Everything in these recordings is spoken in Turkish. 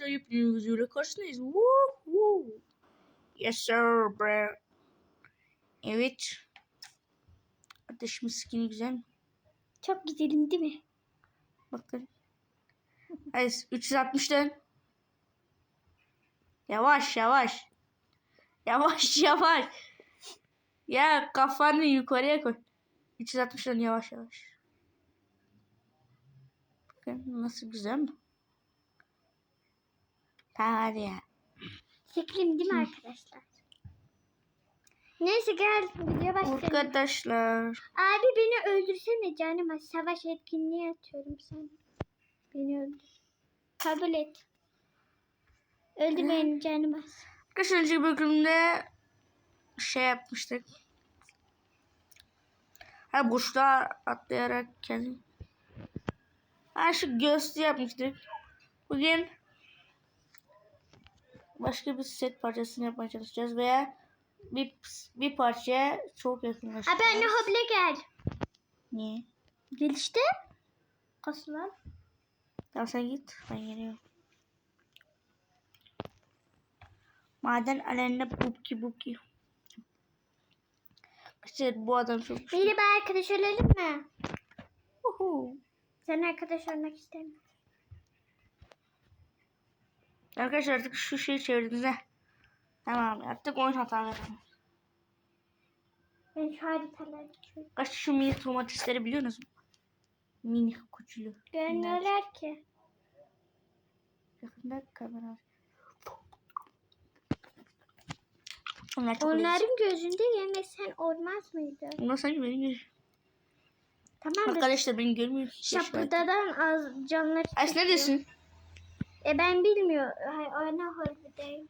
Bir videoyla karşınızdayız. Woo, woo. Yes sir bro. Evet. Ateşimin skin'i güzel mi? Çok güzelim değil mi? Bakın. Hadi 360'dan. Yavaş yavaş. Yavaş yavaş. Ya kafanı yukarıya koy. 360'dan yavaş yavaş. Bakın nasıl güzel mi? Tamam hadi ya. Fikrim değil mi arkadaşlar? Neyse gel video başlayalım. Arkadaşlar. Abi beni öldürsene canım. Savaş etkinliği atıyorum sana. Beni öldür. Kabul et. Öldür beni canım önceki bölümde şey yapmıştık. Ha boşluğa atlayarak kendi. Ha şu göğsü yapmıştık. Bugün başka bir set parçasını yapmaya çalışacağız veya bir bir parçaya çok Abi yakınlaşacağız. anne hoble gel. Niye? Gel işte. Kasılan. Tamam sen git. Ben geliyorum. Maden alanına bubki bubki. İşte bu adam çok Merhaba arkadaş ölelim mi? Uhu. Sen arkadaş olmak istemiyorum. Arkadaşlar artık şu şeyi çevirdiniz ha. Tamam artık oyun hataları. Ben şu haritaları. Kaç şu mini domatesleri biliyor musunuz? Mini kuçulu. Görmüyorlar ki. Yakında kamera. Onlar. Onların gözünde yemesen olmaz mıydı? Onlar sanki beni görüyor. Tamam da Arkadaşlar beni görmüyor. şapırdadan az Ays çekiyor. neredesin? E ben bilmiyorum. Hay, ana harbideyim.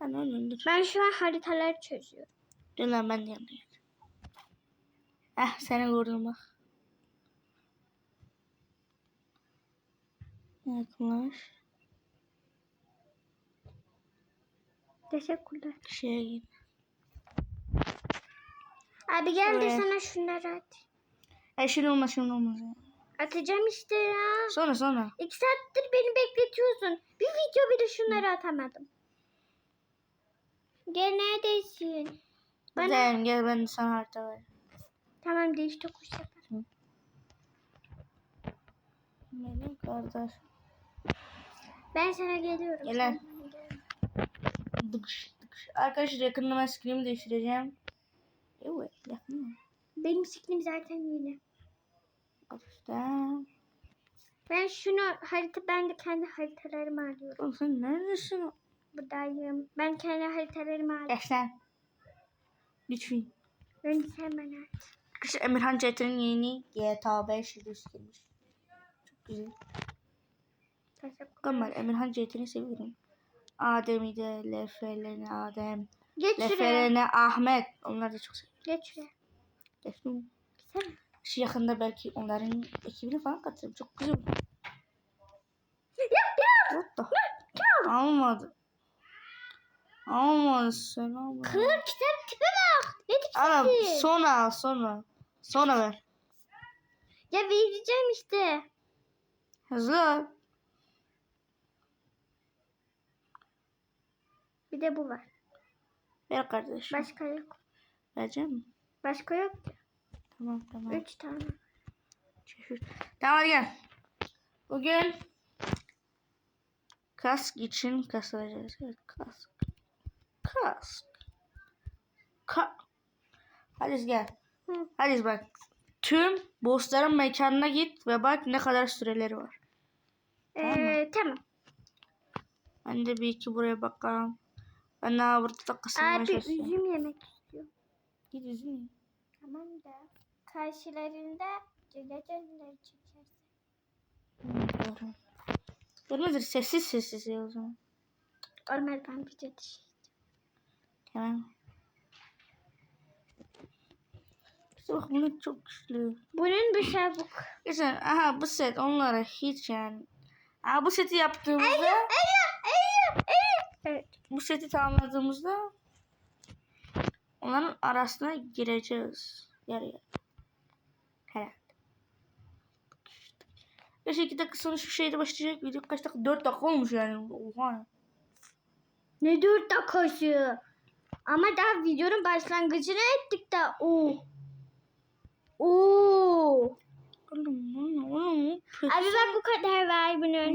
Ben dur. Ben şu an haritaları çözüyorum. Dur lan ben de yanındayım. Eh seni gördüm bak. Yaklaş. Teşekkürler. Şeye git. Abi gel de Evet. sana şunları at. E şimdi olmaz şimdi olmaz. ya. Atacağım işte ya. Sonra sonra. İki saattir beni bekletiyorsun. Bir video bile şunları atamadım. Gel neredesin? Bana... Gel gel ben sana harita vereyim. Tamam değiş tokuş yaparım. Benim kardeş. Ben sana geliyorum. Gel. Dıkış dıkış. Arkadaşlar yakında ben screen'i değiştireceğim. Evet yakında. Benim siklim zaten yine. Arkadaşlar. Ben şunu harita ben de kendi haritalarımı alıyorum. Oğlum sen neredesin? Buradayım. Ben kendi haritalarımı alıyorum. Geç lan. Lütfen. De sen bana at. Arkadaşlar Emirhan Çetin'in yeni GTA 5 videosu gelmiş. Çok güzel. Mükemmel. Emirhan Çetin'i seviyorum. Adem'i de, Lefelen'i Adem, Geç. Lefelen'i Ahmet. Onları da çok seviyorum. Geç şuraya. Geçtim. Sen. Şu yakında belki onların ekibini falan katılırım. Çok güzel olur. What the? Almadı. Almadı sen almadı. Kır kitap tipe bak. Ne Ana dikisi? sonra al sonra. Sonra ver. Ya vereceğim işte. Hızlı. Bir de bu var. Ver kardeşim. Başka yok. Vereceğim mi? Başka yok ki. Tamam tamam. Üç tane. Tamam hadi gel. Bugün kask için kasılacağız. Evet kask. Kask. Ka hadi gel. Hı. Hadi bak. Tüm bossların mekanına git ve bak ne kadar süreleri var. Ee, tamam. Ben de bir iki buraya bakalım. Ben daha burada kasılmaya Abi üzüm yemek istiyorum. Git üzüm. ye. Tamam da karşılarında cülecenleri çekersin. Hı, Doğru. Görmedir sessiz sessiz ya o zaman. Olmaz ben dışı. Tamam. İşte bak bunu çok güçlü. Bunun bir çabuk. Güzel. Aha bu set onlara hiç yani. Aha bu seti yaptığımızda Evet. bu seti tamamladığımızda onların arasına gireceğiz. Yarı yarı. Arkadaşlar 2 dakika sonra şu şeyde başlayacak. Video kaç dakika? 4 dakika olmuş yani. Oha. Ne dört dakikası. Ama daha videonun başlangıcını ettik de. Oo. Oo. Abi bak bu kadar var bunun.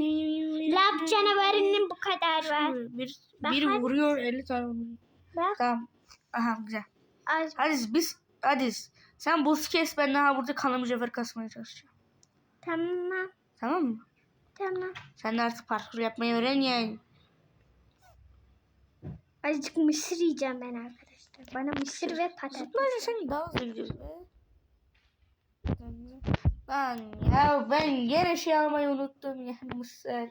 Lab canavarının bu kadar var. Bir, biri vuruyor 50 tane vuruyor. Bak. Tamam. Aha güzel. Az. Hadi biz hadi sen buz kes ben daha burada kanlı mücevher kasmaya çalışacağım. Tamam. Tamam mı? Tamam. Sen de artık parkur yapmayı öğren yani. Azıcık mısır yiyeceğim ben arkadaşlar. Bana mısır ve patates. Zıplayınca sen daha hızlı gidiyorsun be. Lan ya ben gene şey almayı unuttum ya mısır.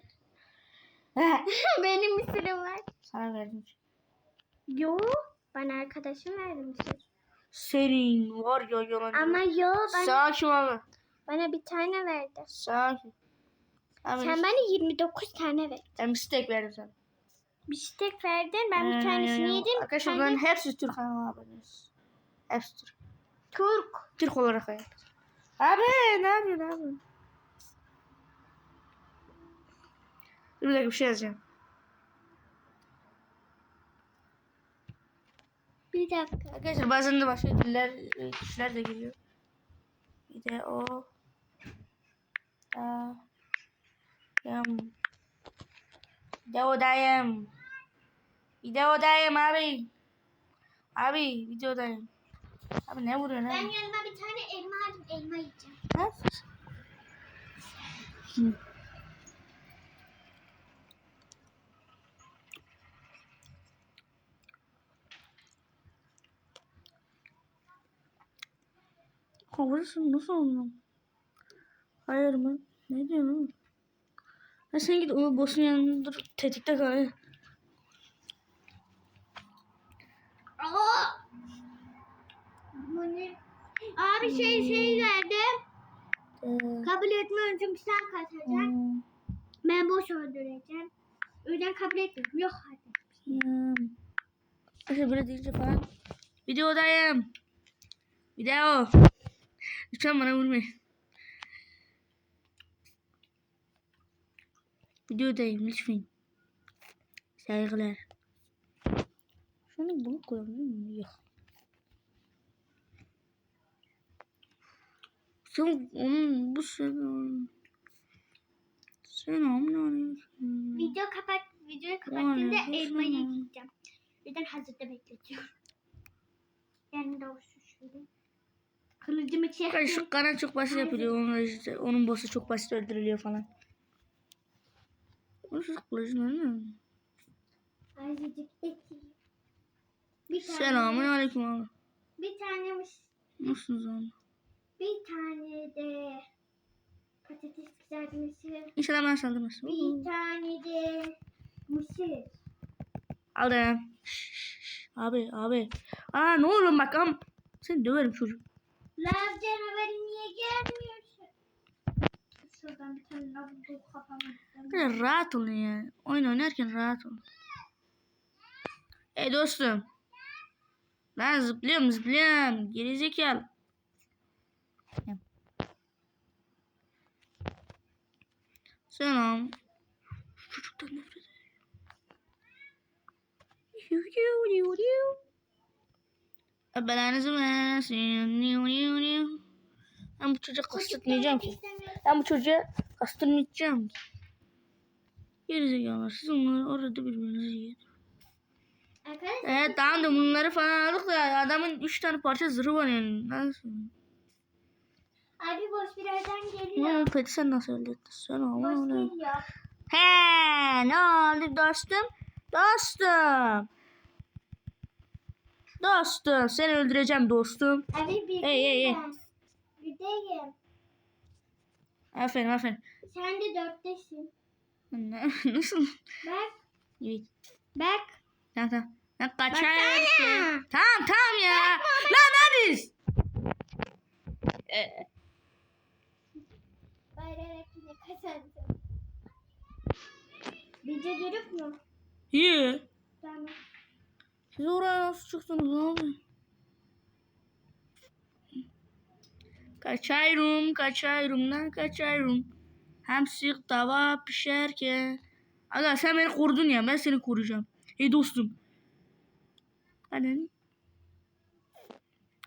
Benim mısırım var. Sana verdim. Yo. Bana arkadaşım verdi mısır. Senin var ya yalancı. Ama yo bana, Sakin ol. Bana bir tane verdi. Sakin. Abi, Sen bana 29 tane ver. ben bir steak verdim sana. Bir steak verdin. Ben bir Ee, tanesini yedim. Arkadaşlar bunların de hepsi Türk kanalına abonesi. Hepsi Türk. Turk. Türk olarak hayat. Abi ne yapıyorsun abi? Dur bir dakika bir şey yazacağım. Bir dakika. Arkadaşlar bazen de başka diller, e, kişiler de geliyor. Bir de o. Da. Yam. Bir de odayım. Bir de odayım abi. Abi videodayım. Abi ne vuruyorsun Ben abi? yanıma bir tane elma aldım. Elma yiyeceğim. Ne yapıyorsun? Hı. Kavrasın nasıl oldu? Hayır mı? Ne diyorsun? Ha sen git o boss'un yanında dur tetikte kal. Abi şey şey verdim. Ee, Kabul etmiyorum çünkü sen katacaksın. hmm, Ben boş öldüreceğim. Yüzden kabul etmiyorum. Yok hadi. hmm. Arkadaşlar böyle deyince falan. Videodayım. Video. Lütfen bana vurmayın. Videodayım lütfen. Saygılar. Şunu bunu koyalım mı? Yok. Sen onun bu sen sen onun arıyorsun. Video kapat. Videoyu boş elmayı yiyeceğim. Yüzden hazırda bekletiyorum. Yani doğrusu şöyle. Kılıcımı çektim. şu kanal çok basit yapılıyor. Onun, işte, onun boss'u çok basit öldürülüyor falan. Azıcık tane, Selamun aleyküm abi. bir tane mus- Nasılsınız abi? bir tane de patates kızartması. İnşallah bana saldırmazsın. Bir tane de mısır. Aldım. Abi abi. Aa ne olur bak am. Seni döverim çocuk. Lav canavarı niye gelmiyorsun? Şuradan bir tane lav bul kafama. Böyle rahat olun ya. Oyun oynarken rahat olun. Ey dostum. Ben zıplıyorum zıplıyorum. Gerizekalı. Selam. Şu çocuktan nefret ediyorum. Belanızı versin. Ben bu çocuğa kastırmayacağım ki. Ben bu çocuğa kastırmayacağım ki. Gerizekalılar siz onları orada birbirinizi yiyin. Arkadaşlar Evet tamam da bunları falan aldık da adamın 3 tane parça zırhı var yani. Nasıl? abi boş birazdan geliyor. Ama peki sen nasıl elde ettin? Sen Boş ama geliyor. He ne oldu dostum? Dostum. Dostum seni öldüreceğim dostum. Abi bir Hey, hey, hey. Buradayım. Aferin aferin. Sen de dörttesin. Ne- Nasıl? Bak. Evet. Bak. Tamam tamam. Kaçayım. Baksana. Tamam tamam ya. Lan hadi. Ee, yine kazandım. Video durup mu? iyi. Tamam. Siz oraya nasıl çıktınız abi? Kaçayım, kaçayım, lan kaçayım. Hamsi tava pişerken. Aga sen beni korudun ya ben seni koruyacağım. Hey dostum. Hadi.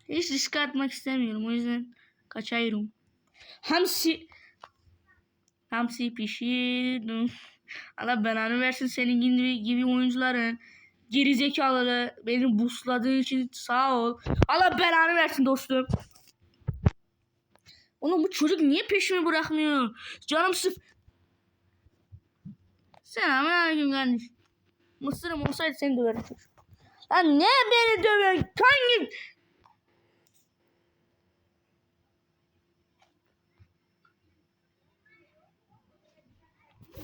Hiç risk atmak istemiyorum o yüzden kaçıyorum. Hamsi. Hamsi pişirdim. Allah belanı versin senin gibi, gibi oyuncuların. Gerizekalıları beni busladığın için sağ ol. Allah belanı versin dostum. Oğlum bu çocuk niye peşimi bırakmıyor? Canım sıf... Selamünaleyküm kardeşim. Mısırım olsaydı seni döverim. Lan ne beni dövüyorsun? Hangi...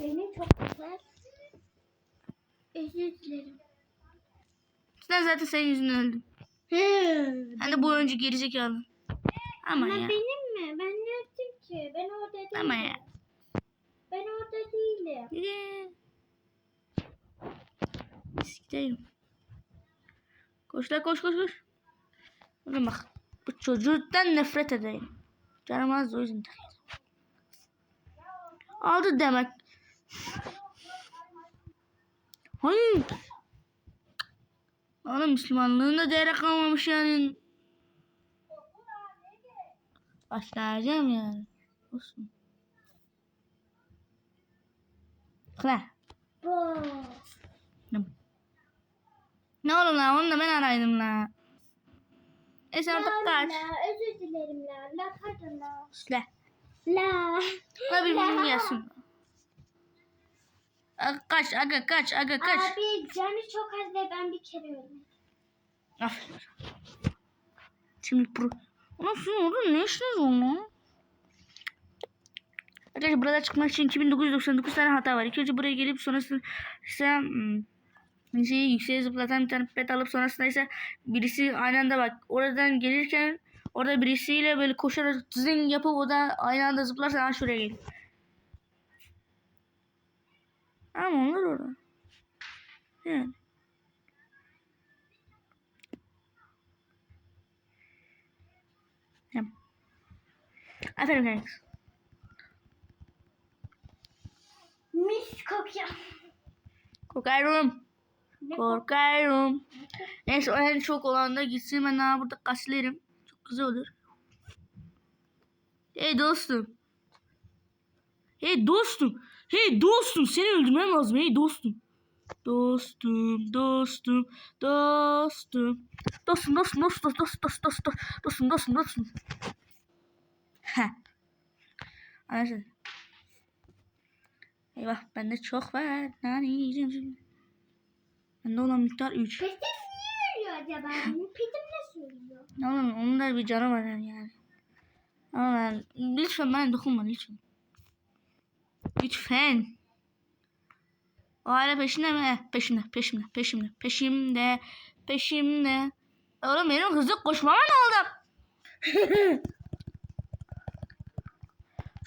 Benim çok güzel. Özür dilerim. Sen zaten senin yüzünden öldüm. Hem de bu oyuncu gerizekalı. Ama Ama ya. benim mi? Ben ne yaptım ki? Ben orada değilim. Ama ya. Ben orada değilim. Yeah. Sikeyim. Koş lan koş koş koş. Oğlum bak. Bu çocuktan nefret edeyim. Canım az o yüzden. Aldı demek. Hayır. Oğlum Müslümanlığın da değeri kalmamış yani. Başlayacağım yani. Olsun. Kıla. Bu. Ne olur lan onu da ben araydım la. E sen orada kaç. Özür dilerim la. La pardon la. La. La. La bir. Aga kaç aga kaç aga kaç. Abi canı çok az ve ben bir kere öldüm. Aferin. Şimdi pro. Sizin orada ne işiniz lan? Arkadaşlar burada çıkmak için 2999 tane hata var. İlk önce buraya gelip sonrasında ise şeyi yükseğe zıplatan bir tane pet alıp sonrasında ise birisi aynı anda bak oradan gelirken orada birisiyle böyle koşarak zing yapıp o da aynı anda zıplarsa ha şuraya gelir. Ama olur orada. Yani. Aferin kanka. Mis kokuyor. Korkarım. Ne Korkarım. Neyse o en çok olan da gitsin ben daha burada kaslarım. Çok güzel olur. Hey dostum. Hey dostum. Hey dostum seni öldürmem lazım. Hey dostum. Dostum, dostum, dostum. Dostum, dostum, dostum, dostum, dostum, dostum, dostum, dostum, dostum. Heh. Anlaşıldı. Eyvah bende çok var. Nane yiyeceğim şimdi. Bende olan miktar 3. Petim niye ölüyor acaba? Petim nasıl ölüyor? Oğlum onun da bir canı var yani. Ama ben, lütfen bana dokunma lütfen. Lütfen. O hala peşinde mi? Peşimde, peşimde, peşimde, peşimde, peşimde. Oğlum benim hızlı koşmama ne oldu?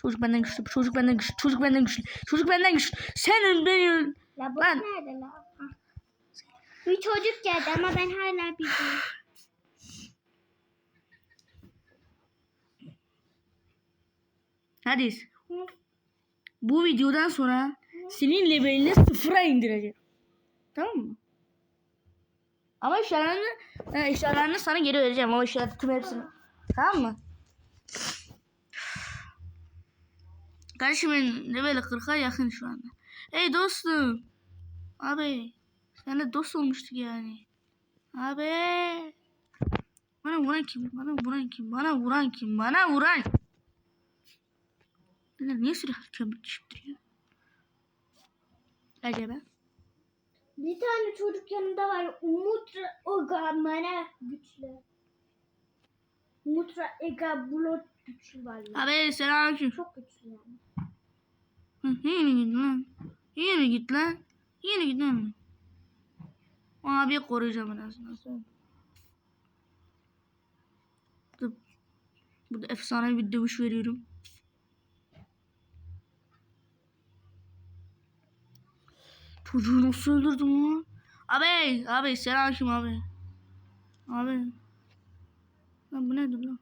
çocuk benden güçlü, çocuk benden güçlü, çocuk benden güçlü, çocuk benden güçlü. Sen öl, beni öl. La bu Lan. nerede la? Bir çocuk geldi ama ben hala bilmiyorum. Hadi. Bu videodan sonra senin levelini sıfıra indireceğim. Tamam mı? Ama eşyalarını, e, eşyalarını sana geri vereceğim. O eşyaları tüm hepsini. Tamam mı? Kardeşimin leveli 40'a yakın şu anda. Hey dostum. Abi. Seninle dost olmuştuk yani. Abi. Bana vuran kim? Bana vuran kim? Bana vuran kim? Bana vuran. Bunlar niye sürekli kömür düşürdürüyor? Acaba? Bir tane çocuk yanında var. Umut Ogamana güçlü. Mutra Ega Bulut güçlü var. ya. Abi selamünaleyküm. Çok güçlü yani. Yine git lan. Yine git lan. Yine git lan. O abiyi koruyacağım en azından. Burada, efsane bir dövüş veriyorum. Çocuğu nasıl öldürdüm lan? Abi, abi selamünaleyküm abi. Abi. Lan bu nedir lan?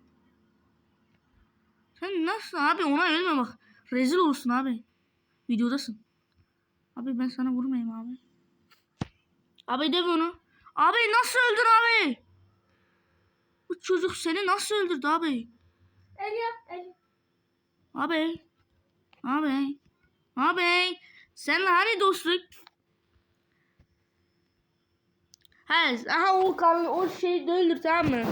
Sen nasıl abi ona ölme bak. Rezil olursun abi. Videodasın. Abi ben sana vurmayayım abi. Abi de bunu. Abi nasıl öldür abi? Bu çocuk seni nasıl öldürdü abi? El yap. El. Abi. Abi. Abi. Senle hani dostluk? He, aha o kan o şey de öldür tamam mı?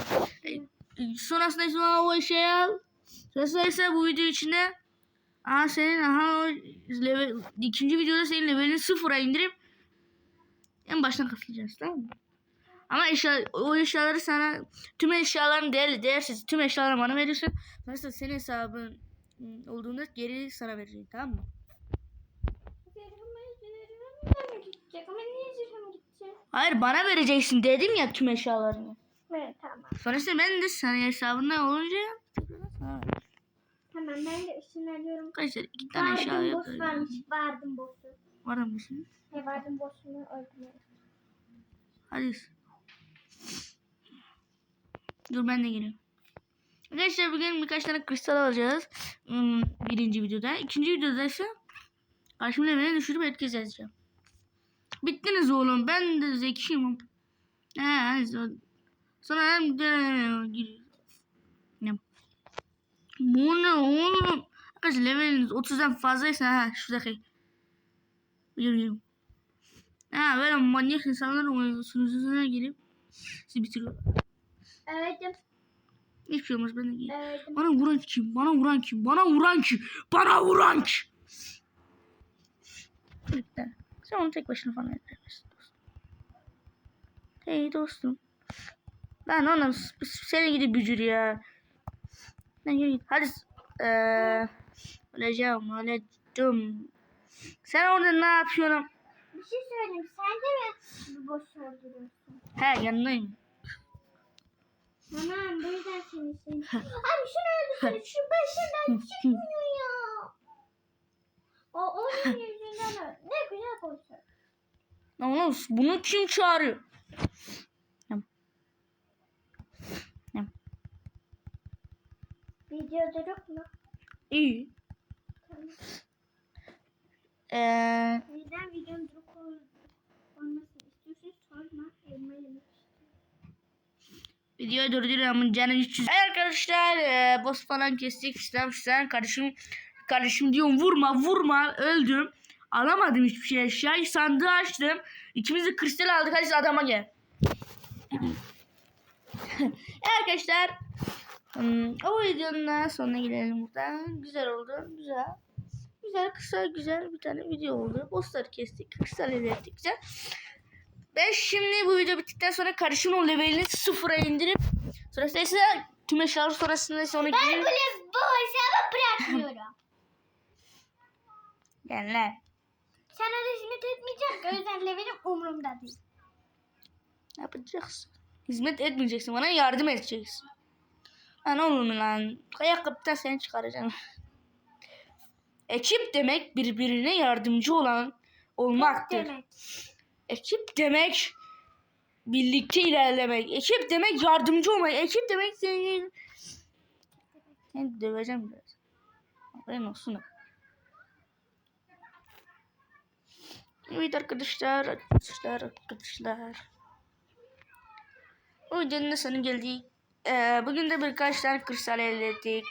E, Sonrasında ise o şey al. Sonrasında ise bu video içinde aha senin aha level, ikinci videoda senin levelini sıfıra indirip en baştan katılacağız tamam mı? Ama eşya, o eşyaları sana tüm eşyaların değerli değersiz tüm eşyaları bana verirsin. Mesela senin hesabın olduğunda geri sana vereceğim tamam mı? Hayır bana vereceksin dedim ya tüm eşyalarını. Evet tamam. Sonrasında ben de sana hesabında olunca sana. Tamam ben de ışınlanıyorum. Arkadaşlar iki tane Vardım boss yapıyorum. varmış. Vardım boss'u. Var mısın? Ne vardım boss'unu öldürüyorum. Hadi. Dur ben de geliyorum. Arkadaşlar bugün birkaç tane kristal alacağız. Hmm, birinci videoda. İkinci videoda ise karşımda beni düşürüp etkisiz edeceğim. Bittiniz oğlum. Ben de zekiyim. He, sonra hem de giriyor. Bu ne oğlum? Arkadaşlar leveliniz 30'dan fazlaysa ha şuradaki. Biliyorum. Ha böyle manyak insanların sunucusuna girip sizi bitiriyor. Öldüm. Hiçbir şey olmaz ben de gireyim. Öldüm. Bana vuran kim? Bana vuran kim? Bana vuran kim? Bana vuran kim? Lütfen. Sen onu tek başına falan yapamazsın dostum. Hey dostum. Ben ona seni gidip bücür ya. Hadi. Eee. Öleceğim. Öleceğim. Sen orada ne yapıyorsun? Bir şey söyleyeyim. Sen de mi boss'u öldürüyorsun? He yanındayım. Tamam bu yüzden seni seni. Abi şunu öldürsene. Şu başından çıkmıyor ya. O onun yüzünden öl. Ne güzel boss'u. Oğlum bunu kim çağırıyor? Yam. Yam. Video duruk mu? İyi. Tamam. Ee, Neden videonun duruk ol- olmasını istiyorsun sorma. Elma yemek videoyu durduruyorum. Canım 300. Evet arkadaşlar ee, boss falan kestik. İslam sen kardeşim kardeşim diyorum vurma vurma öldüm. Alamadım hiçbir şey eşya. Sandığı açtım. İkimiz de kristal aldık. Hadi adama gel. evet arkadaşlar. Hmm, o videonun da sonuna gelelim buradan. Güzel oldu. Güzel. Güzel kısa güzel bir tane video oldu. Bossları kestik. Kristal elde ettik. Güzel. Ben şimdi bu video bittikten sonra karışımın levelini sıfıra indirip sonrasında ise tüm eşyalar sonrasında ise onu Ben girip böyle bu hesabı bırakmıyorum. Gel lan. Sen öyle hizmet etmeyeceksin. O yüzden levelim umurumda değil. Ne yapacaksın? Hizmet etmeyeceksin. Bana yardım edeceksin. Lan oğlum lan. Ayakkabıdan seni çıkaracağım. Ekip demek birbirine yardımcı olan olmaktır. Demek. Ekip demek birlikte ilerlemek. Ekip demek yardımcı olmak. Ekip demek seni... Seni döveceğim biraz. Haberin olsun. Evet arkadaşlar, arkadaşlar, arkadaşlar. O videonun da sonu geldik. Ee, bugün de birkaç tane kristal elde ettik.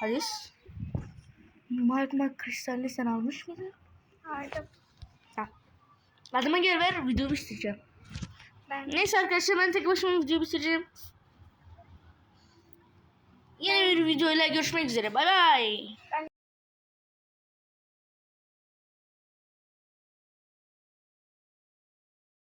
Hadi. Magma kristali sen almış mıydın? Aldım. Ha. Adıma gel ver videoyu bitireceğim. Ben Neyse arkadaşlar ben tek başıma videoyu bitireceğim. Yeni bir videoyla görüşmek üzere. Bay bay. ben